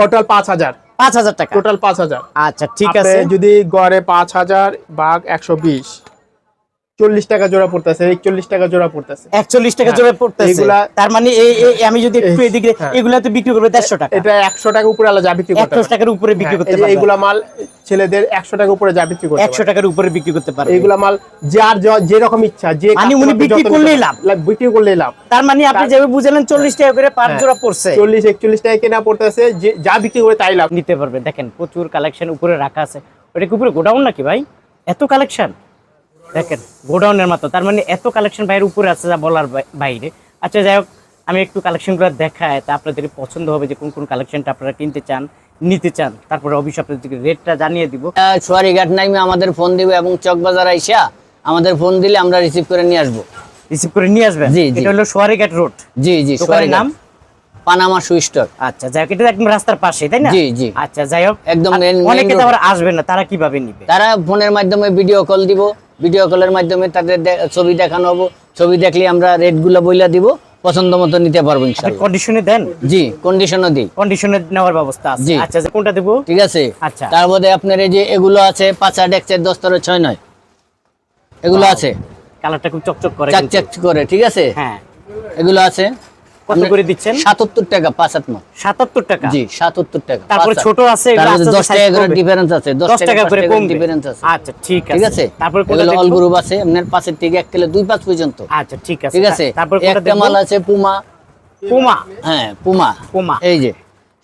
Total পাঁচ হাজার। পাঁচ হাজার টাকা। টোটাল পাঁচ হাজার। আচ্ছা ঠিক আছে। যদি গড়ে পাঁচ হাজার বাঘ একশো বিশ। চল্লিশ টাকা জোড়া পড়তেছে একচল্লিশ টাকা জোড়া পড়তেছে। একচল্লিশ টাকা হ্যাঁ, জোরে পড়তেছে। এগুলা- তার মানে আমি যদি একটু এদিকে হ্যাঁ। এগুলা তো বিক্রি করবে দেড়শো টাকা। এটা একশো টাকা উপরে আলাদা বিক্রি একশো টাকার উপরে বিক্রি করতে পারবে। এইগুলা মাল ছেলেদের একশো টাকা উপরে যা বিক্রি করতে একশো টাকার উপরে বিক্রি করতে পারবে। এইগুলা মাল যার য- যেরকম ইচ্ছা যে মানে উনি বিক্রি করলেই লাভ। পারে, বিক্রি করলেই লাভ। তার মানে আপনি যেভাবে বুঝলেন চল্লিশ টাকা করে পাঁচ হ্যাঁ। জোড়া পড়ছে। চল্লিশ একচল্লিশ টাকা কেনা পড়তেছে যে যা বিক্রি করে তাই লাভ। নিতে পারবেন দেখেন প্রচুর কালেকশন উপরে রাখা আছে। ওটা উপরে গোডাউন নাকি ভাই? এত কালেকশন দেখেন গোডাউনের মতো। তার মানে এত কালেকশন বাইরের উপরে আছে যা বলার বাইরে। আচ্ছা যাই হোক আমি একটু কালেকশনগুলো দেখায় তা আপনাদের পছন্দ হবে যে কোন কোন কালেকশনটা আপনারা কিনতে চান নিতে চান। তারপরে অবশ্যই আপনাদেরকে রেটটা জানিয়ে দিব। সোয়ারিঘাট নাইমে আমাদের ফোন দিবে এবং চকবাজার আইসা আমাদের ফোন দিলে আমরা রিসিভ করে নিয়ে আসব। রিসিভ করে নিয়ে আসবেন? জি। এটা হলো সোয়ারিঘাট রোড জি জি সোয়ারি নাম? পানামা সুইস্টার আচ্ছা যাই হোক এটা একদম রাস্তার পাশে তাই না? জি, জি। আচ্ছা যাই হোক। একদম অনেকে তো আবার আসবে না তারা কীভাবে নিবে? তারা ফোনের মাধ্যমে ভিডিও কল দিব। ভিডিও কলের মাধ্যমে তাদের ছবি দেখানো হব। ছবি দেখলে আমরা রেটগুলো বইলা দিব পছন্দ মতো নিতে পারব কন্ডিশনে দেন? জি কন্ডিশনও দিই। কন্ডিশনে নেওয়ার ব্যবস্থা আছে। আচ্ছা যে কোনটা দেবো? ঠিক আছে। আচ্ছা। তার মধ্যে আপনার এই যে এগুলো আছে পাঁচা ডেকচের দস্তরে ছয় নয় এগুলো আছে। কালারটা খুব চকচক করে চাক কিন্তু। চাক করে ঠিক আছে? হ্যাঁ। এগুলো আছে। কত করে দিচ্ছেন? সাতাত্তর টাকা পাঁচ হাত মাল সাতাত্তর টাকা? জি সাতাত্তর টাকা তারপরে ছোট আছে, এগুলো তারপরে আস্তে আস্তে দশ টাকা করে ডিফারেন্স আছে দশ দশ টাকা করে কমবে। ডিফারেন্স আছে। আচ্ছা ঠিক আছে ঠিক আছে। তারপরে কোনটা এগুলো অল গ্রুপ আছে আপনার পাঁচের থেকে এক কিলো দুই পাঁচ পর্যন্ত। আচ্ছা ঠিক আছে। ঠিক আছে? তারপরে কোনটা একটা মাল আছে পুমা পুমা হ্যাঁ পুমা পুমা এই যে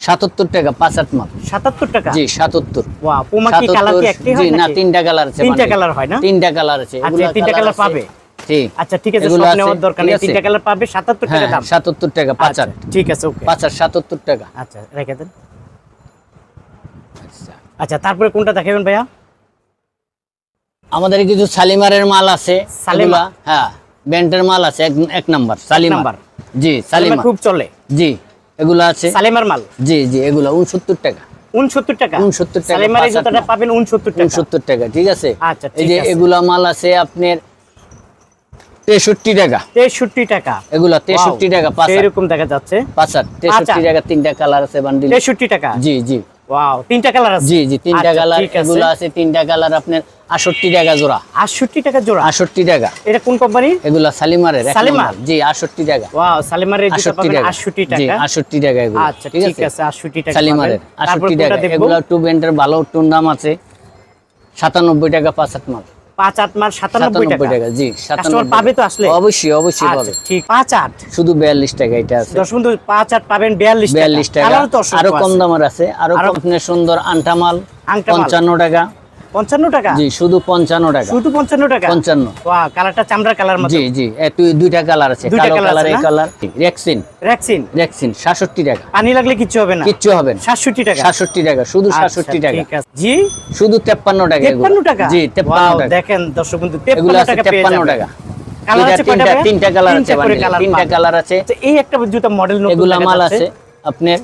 সাতাত্তর টাকা পাঁচ হাত মাল। সাতাত্তর টাকা? জি সাতাত্তর। ওয়া পুমা কি কালার কি একটি জি না তিনটা কালার আছে তিনটা কালার হয় না? তিনটা কালার আছে। আচ্ছা, তিনটা কালার পাবে? আচ্ছা ঠিক আছে সব নেওয়ার দরকার নেই। তিনটা কালার পাবে সাতাত্তর টাকা হ্যাঁ দাম। টাকা আচ্ছা, ঠিক আছে ওকে। পাঁচ হাত টাকা। আচ্ছা রেখে দেন। আচ্ছা তারপরে কোনটা দেখাবেন ভাইয়া? আমাদের কিছু সালিমারের মাল আছে? এগুলা, হ্যাঁ ব্যান্ডের মাল আছে এক- এক নাম্বার সালিমার জি সালিমার খুব চলে। জি এগুলো আছে। সালেমার মাল? জি জি এগুলো উনসত্তর টাকা। উনসত্তর টাকা? 69 টাকা, সালেমার এই পাঁচ হাত জুতাটা পাবেন টাকা। ঠিক আছে? আচ্ছা, এই যে এগুলা মাল আছে আপনার তেষট্টি টাকা। তেষট্টি টাকা। এগুলা তেষট্টি টাকা পাঁচ এরকম দেখা যাচ্ছে। পাঁচ হাত তেষট্টি টাকা তিনটা কালার আছে বান্ডিল। তেষট্টি টাকা? জি জি। ওয়াও তিনটা কালার আছে? জি জি তিনটা আচ্ছা, কালার এগুলো আছে তিনটা কালার আপনার আটষট্টি টাকা জোড়া। আটষট্টি টাকা জোড়া? আটষট্টি টাকা। এটা কোন কোম্পানি? এগুলা সালিমারের সালিমার? জি আটষট্টি টাকা। ওয়াও সালেমারের জুতা পাবেন টাকা। জি টাকা। আটষট্টি টাকা এগুলো। আচ্ছা ঠিক আছে? আটষট্টি টাকা সালিমারের পাবেন। তারপর আটষট্টি কোনটা টাকা এগুলো টু ব্যান্ডের ভালো টুন দাম আছে। সাতানব্বই টাকা পাঁচ হাত মাল। পাঁচ আট মার সাতানব্বই টাকা। জি কাস্টমার পাবে তো আসলে? অবশ্যই অবশ্যই আচ্ছা, পাবে। ঠিক পাঁচ আট। শুধু বিয়াল্লিশ টাকা এটা আছে। দশ বন্ধু পাঁচ আট পাবেন বিয়াল্লিশ বিয়াল্লিশ টাকা। তো আরও কম দাম দামের আছে। আরও কম সুন্দর আন্টামাল মাল। পঞ্চান্ন টাকা। পঞ্চান্ন টাকা? জি শুধু পঞ্চান্ন টাকা। শুধু পঞ্চান্ন টাকা? পঞ্চান্ন। কালারটা চামড়ার কালার মতো। জি জি দুইটা কালার আছে কালো কালার আছে এই কালার। রেক্সিন রেক্সিন রেক্সিন সাতষট্টি টাকা। পানি লাগলে কিচ্ছু হবে না? কিচ্ছু হবে না। সাতষট্টি টাকা। সাতষট্টি টাকা শুধু আচ্ছা, সাতষট্টি টাকা। ঠিক আছে। জি? শুধু তেপ্পান্ন টাকা এগুলো। তেপ্পান্ন টাকা? জি দেখেন দর্শক বন্ধু টাকা কালার আছে কয়টা? তিনটা কালার আছে তিনটা কালার আছে। আচ্ছা, এই একটা জুতা মডেল নতুন এগুলা মাল আছে। আপনার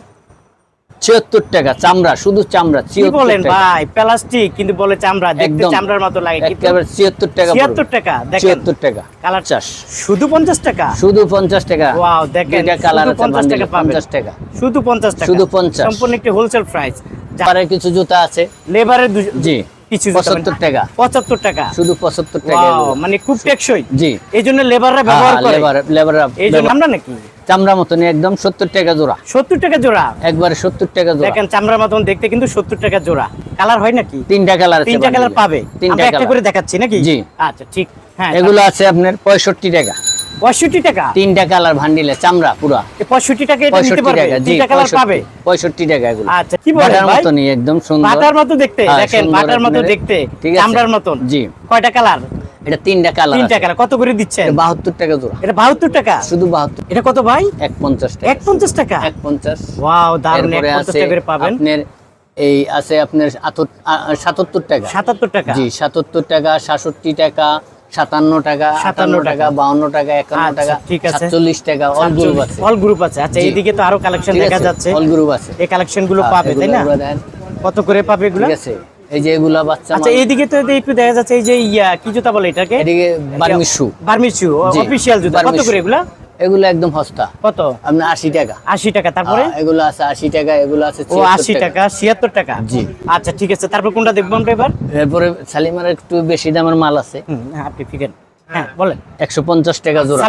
ছিয়াত্তর টাকা চামড়া শুধু চামড়া বলেন ভাই? প্লাস্টিক কিন্তু বলে চামড়া দেখতে চামড়ার মতো লাগে একেবারে ছিয়াত্তর টাকা ছিয়াত্তর টাকা দেখেন। ছিয়াত্তর টাকা কালার চাষ। শুধু পঞ্চাশ টাকা? শুধু পঞ্চাশ টাকা। ওয়াও দেখেন কালার পঞ্চাশ bundle, টাকা পঞ্চাশ টাকা। শুধু পঞ্চাশ টাকা। শুধু 50 সম্পূর্ণ একটি হোলসেল প্রাইস তারে কিছু জুতা আছে। লেবারের জি কিছু পঁচাত্তর টাকা। পঁচাত্তর টাকা। শুধু পঁচাত্তর টাকা মানে খুব টেকসই। জি। এই জন্য লেবাররা ব্যবহার করে। লেবার লেবার এই জন্য আমরা নাকি চামড়া মতন একদম সত্তর টাকা জোড়া। সত্তর টাকা জোড়া? একবারে সত্তর টাকা জোড়া। দেখেন চামড়ার মতন দেখতে কিন্তু সত্তর টাকা জোড়া। কালার হয় নাকি? তিনটা কালার তিনটা কালার পাবে। তিনটা একটা করে দেখাচ্ছি নাকি? জি। আচ্ছা ঠিক। হ্যাঁ এগুলো আছে আপনার পঁয়ষট্টি টাকা। পঁয়ষট্টি টাকা? তিনটা কালার ভান্ডিলে চামড়া পুরা। পঁয়ষট্টি টাকা নিতে পারবে? তিনটা কালার পাবে? পঁয়ষট্টি- পঁয়ষট্টি টাকা এগুলো। আচ্ছা কি বলেন মতনই একদম সুন্দর। বাটার মতো দেখতে দেখেন সুন্দর বাটার মতো দেখতে ঠিক চামড়ার মতন। জি। কয়টা কালার? এটা তিনটা কালার তিনটা কালার কত করে দিচ্ছেন? টাকা জোড়া। এটা বাহাত্তর টাকা? শুধু বাহাত্তর এটা কত ভাই? টাকা। ওয়াও করে পাবেন। আপনার এই আছে আপনার আতর- আ- আ- সাতাত্তর টাকা। সাতাত্তর টাকা? জি সাতাত্তর টাকা সাতষট্টি টাকা সাতান্ন টাকা সাতান্ন টাকা বাউন্ন টাকা একান্ন আচ্ছা, টাকা ঠিক আছে। সাতচল্লিশ টাকা অল গ্রুপ আছে। অল গ্রুপ আছে। আচ্ছা। এইদিকে তো আরও কালেকশন দেখা যাচ্ছে। অল গ্রুপ আছে। এই কালেকশনগুলো হ্যাঁ, পাবে তাই না? কত করে পাবে এগুলো? ঠিক আছে। এই যে এগুলা বাচ্চা আচ্ছা মাল। এইদিকে তো একটু দেখা যাচ্ছে এই যে ইয়া কি জুতা বলে এটাকে? এদিকে অফিশিয়াল জুতা। কত করে এগুলা? এগুলো একদম সস্তা। কত? আপনার আশি টাকা। আশি টাকা তারপরে? এগুলো আছে আশি টাকা এগুলো আছে ও আশি টাকা। ছিয়াত্তর টাকা? জি। আচ্ছা ঠিক আছে তারপর কোনটা দেখব আমরা এবার? এরপরে শালিমার একটু বেশি দামের মাল আছে। হ্যাঁ, আপনি ফিকেন হ্যাঁ বলেন। একশো পঞ্চাশ টাকা জোড়া?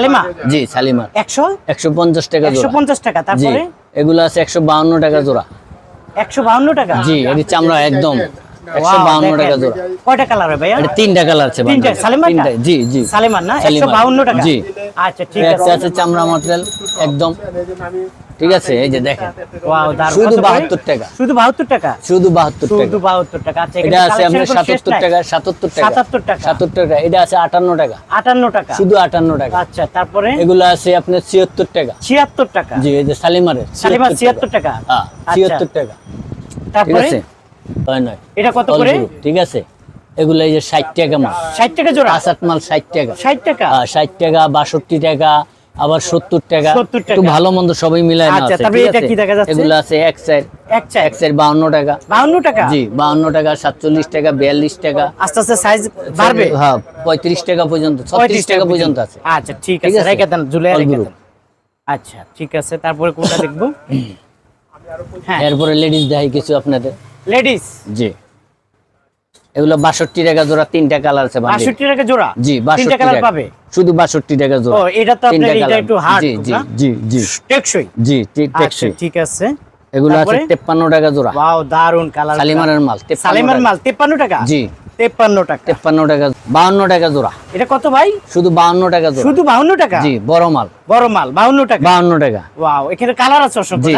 জি শালিমার একশো? একশো পঞ্চাশ টাকা একশো পঞ্চাশ টাকা তারপরে? এগুলো আছে একশো বাউন্ন টাকা জোড়া। একশো বাউন্ন টাকা? জি এটি চামড়া একদম। একশো Wow, বাউন্ন দেখেন। টাকা জোড়া। কয়টা কালার ভাইয়া এটা তিনটা কালার আছে তিনটা? বান্ডেলে। জি জি। সালেমার না? একশো শালিমার। বাউন্ন টাকা? জি। আচ্ছা ঠিক আছে। আছে চামড়া মাটেরিয়াল একদম। ঠিক আছে এই যে দেখেন। ওয়াও দারুণ। শুধু কত 72 টাকা। শুধু বাহাত্তর টাকা? শুধু বাহাত্তর শুধু টাকা বাহাত্তর টাকা। আচ্ছা এটা আছে আপনার সাতাত্তর টাকা সাতাত্তর টাকা। 77 টাকা। সাতাত্তর টাকা। এটা আছে আটান্ন টাকা। আটান্ন টাকা? শুধু আটান্ন টাকা। আচ্ছা তারপরে? এগুলো আছে আপনার ছিয়াত্তর টাকা। ছিয়াত্তর টাকা? জি এই যে শালিমারের শালিমার ছিয়াত্তর টাকা? হ্যাঁ আচ্ছা, ছিয়াত্তর টাকা। ঠিক তারপরে? আছে। হয় নয় এটা কত করে? ঠিক আছে? এগুলো এই যে ষাট টাকা মাল। ষাট টাকা জোড়া? আসাত মাল ষাট টাকা। ষাট টাকা? হ্যাঁ, ষাট টাকা বাষট্টি টাকা আবার সত্তর টাকা। একটু ভালো মন্দ সবাই মিলায় আচ্ছা? এগুলো আছে এক সাইড এক সাইড বাউন্ন টাকা। বাউন্ন টাকা? জি বাউন্ন টাকা সাতচল্লিশ টাকা বিয়াল্লিশ টাকা। আস্তে আস্তে সাইজ বাড়বে? হ্যাঁ পঁয়ত্রিশ টাকা পর্যন্ত ছত্রিশ টাকা পর্যন্ত। আছে। আচ্ছা ঠিক আছে? রেখে দেন। দেন। আচ্ছা ঠিক আছে তারপরে কোনটা দেখব? হ্যাঁ এরপরে লেডিস দেখাই কিছু আপনাদের। লেডিস জি। এগুলো বাষট্টি টাকা জোড়া তিনটা কালার আছে বান্ডিল। বাষট্টি টাকা জোড়া? জি তিনটা বাষট্টি কালার টাকা। পাবে? শুধু বাষট্টি টাকা জোড়া। ও এটা তো আপনার এটা একটু হার্ড জি জি জি জি। টেকসই? জি আচ্ছা টেকসই। ঠিক আছে। এগুলো আছে তারপরে? তেপ্পান্ন টাকা জোড়া। ওয়াও দারুণ কালার শালিমারের মাল 53 সালিমার মাল 53 টাকা? জি। তেপ্পান্ন টাকা। তেপ্পান্ন টাকা বাউন্ন টাকা জোড়া। এটা কত ভাই? শুধু বাউন্ন টাকা জোড়া। শুধু 52 টাকা? জি বড় মাল। বড় মাল 52 টাকা? বাউন্ন টাকা। ওয়াও এখানে কালার আছে অসংখ্য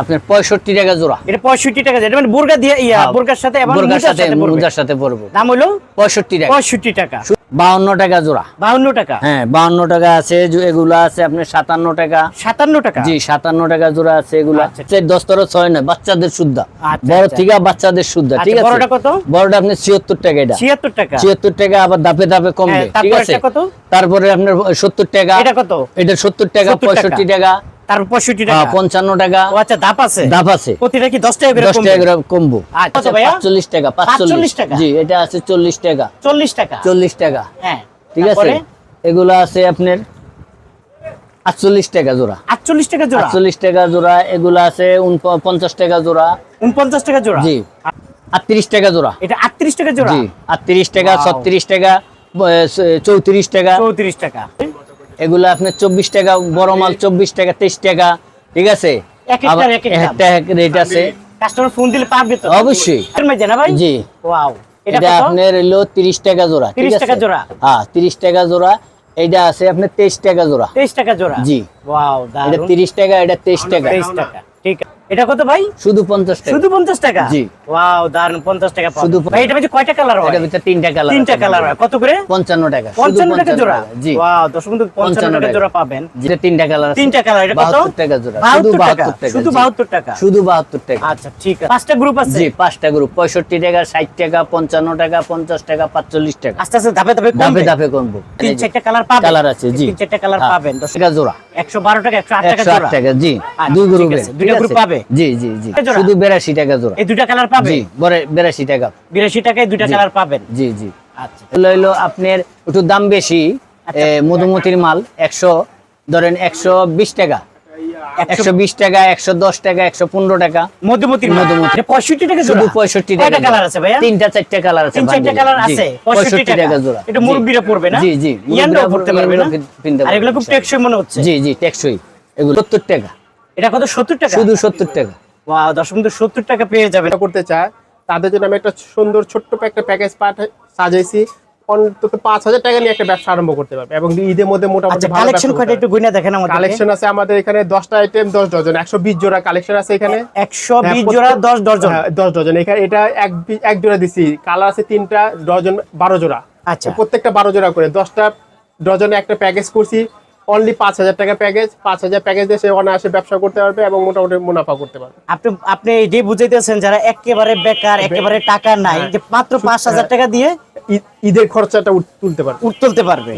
আপনার পঁয়ষট্টি টাকা জোড়া। এটা 65 টাকা এটা মানে বুরগা দিয়ে ইয়া হ্যাঁ, বুরগার সাথে এবং বোরকার মুজার সাথে মুজার সাথে পড়ব দাম হলো? পঁয়ষট্টি টাকা। 65 টাকা। বাউন্ন টাকা জোড়া। 52 টাকা। হ্যাঁ বাউন্ন টাকা আছে এগুলো আছে আপনার সাতান্ন টাকা। 57 টাকা? জি সাতান্ন টাকা জোড়া আছে এগুলো। আচ্ছা। হচ্ছে দশ তেরো ছয় নয় বাচ্চাদের সুদ্ধা। আচ্ছা, বড় আচ্ছা। থেকে বাচ্চাদের সুদ্ধা ঠিক আচ্ছা, আছে? বড়টা কত? বড়টা আপনার ছিয়াত্তর টাকা এটা। 76 টাকা। ছিয়াত্তর টাকা আবার ধাপে ধাপে কমবে হ্যাঁ, ঠিক আছে? কত? তারপরে আপনার সত্তর টাকা। এটা কত? এটা সত্তর 70 টাকা। পঁয়ষট্টি টাকা। 65 হ্যাঁ, টাকা। পঞ্চান্ন টাকা। ও আচ্ছা দাপ আছে? ধাপ আছে। প্রতিটা কি 10 টাকা করে? টাকা কমবো? আচ্ছা, ভাইয়া? টাকা 45 টাকা। জি এটা আছে চল্লিশ টাকা। 40 টাকা? চল্লিশ টাকা। হ্যাঁ ঠিক আছে? এগুলো আছে আপনার আটচল্লিশ টাকা জোড়া। 48 টাকা জোড়া? আটচল্লিশ টাকা জোড়া এগুলো আছে উনপ- পঞ্চাশ টাকা জোড়া। 49 টাকা জোড়া? জি। আটত্রিশ টাকা জোড়া। এটা 38 টাকা জোড়া? জি আটত্রিশ টাকা Wow. ছত্রিশ টাকা চৌত্রিশ টাকা। 34 টাকা। এগুলো আপনার চব্বিশ টাকা বড় মাল চব্বিশ টাকা তেইশ টাকা ঠিক আছে? রেট কাস্টমার ফোন দিলে তো অবশ্যই। ভাই? জি। ওয়াও এটা আপনার হলো টাকা জোড়া ঠিক 30 টাকা জোড়া? হ্যাঁ তিরিশ টাকা জোড়া। আছে আপনার তেইশ টাকা জোড়া। 23 টাকা জোড়া? জি। ওয়াও এটা টাকা এটা তেইশ টাকা। 23 টাকা ঠিক আছে। এটা কত ভাই? শুধু পঞ্চাশ টাকা। শুধু 50 টাকা? জি। ওয়াও দারুণ 50 টাকা শুধু ভাই এটা মধ্যে কয়টা কালার হয়? এটা ভিতরে তিনটা কালার তিনটা কালার হয়। কত করে? পঞ্চান্ন টাকা। শুধু 55 টাকা জোড়া? জি। ওয়াও দর্শক বন্ধু 55 55 টাকা। জোড়া পাবেন। যেটা তিনটা কালার তিনটা কালার এটা কত? 72 টাকা জোড়া। শুধু টাকা। 72 টাকা শুধু জি। 72 টাকা? শুধু বাহাত্তর টাকা। আচ্ছা ঠিক আছে। পাঁচটা গ্রুপ আছে? জি পাঁচটা গ্রুপ পঁয়ষট্টি টাকা ষাট টাকা পঞ্চান্ন টাকা পঞ্চাশ টাকা পাঁচচল্লিশ টাকা। আস্তে আস্তে ধাপে ধাপে ধাপে কমবে? ধাপে কমবো। তিন চারটা কালার পাবেন? কালার আছে জি। তিন চারটা কালার হ্যাঁ, পাবেন দশ টাকা জোড়া। টাকা একশো আট টাকা জোড়া। টাকা জি আচ্ছা, দুই ঠিক দুইটা গ্রুপ পাবে? জি জি জি। শুধু বেরাশি টাকা জোড়া। এই দুইটা কালার পাবে? জি বরে বেরাশি টাকা। বিরাশি টাকায় দুইটা কালার পাবেন? জি জি। আচ্ছা। এগুলো আপনার একটু দাম বেশি আচ্ছা। মধুমতির মাল একশো ধরেন একশো বিশ টাকা। একশো বিশ টাকা একশো দশ টাকা একশো পনেরো টাকা। মধুমতি মধুমতি। পঁয়ষট্টি টাকা শুধু পঁয়ষট্টি টাকা কালার আছে ভাইয়া? তিনটা চারটা কালার আছে চারটা কালার আছে পঁয়ষট্টি টাকা। জোড়া। এটা মুরব্বীরা পড়বে না? জি জি ইয়ানরাও পড়তে পারবে না? এগুলো আর এগুলো খুব টেকসই মনে হচ্ছে? জি জি টেকসই। এগুলো সত্তর টাকা। এটা কত? সত্তর টাকা? শুধু সত্তর টাকা। ওয়াও দশ বন্ধু সত্তর টাকা পেয়ে যাবেন। এটা করতে চায় তাদের জন্য আমি একটা সুন্দর ছোট্ট একটা প্যাকেজ পাঠাই সাজাইছি। অন্তত পাঁচ হাজার টাকা নিয়ে একটা ব্যবসা আরম্ভ করতে পারবে এবং ঈদের মধ্যে মোটামুটি আচ্ছা কালেকশন কয়টা একটু গুইনা দেখেন আমাদের কালেকশন আছে আমাদের এখানে দশটা আইটেম দশ ডজন। একশো বিশ জোড়া কালেকশন আছে এখানে। একশো হ্যাঁ, বিশ জোড়া দশ ডজন। হ্যাঁ, দশ ডজন। এখানে এটা এক এক জোড়া দিছি। কালার আছে তিনটা ডজন বারো জোড়া। আচ্ছা। প্রত্যেকটা বারো জোড়া করে দশটা ডজনে একটা প্যাকেজ করছি। অনলি পাঁচ হাজার টাকা প্যাকেজ পাঁচ হাজার প্যাকেজ দিয়ে সে অনায়াসে ব্যবসা করতে পারবে এবং মোটামুটি মুনাফা করতে পারবে। আপনি আপনি যে বুঝাইতেছেন যারা একেবারে বেকার একেবারে টাকা নাই যে মাত্র পাঁচ হাজার টাকা দিয়ে ঈদ- ঈদের খরচাটা তুলতে পারবে। উঠ তুলতে পারবে।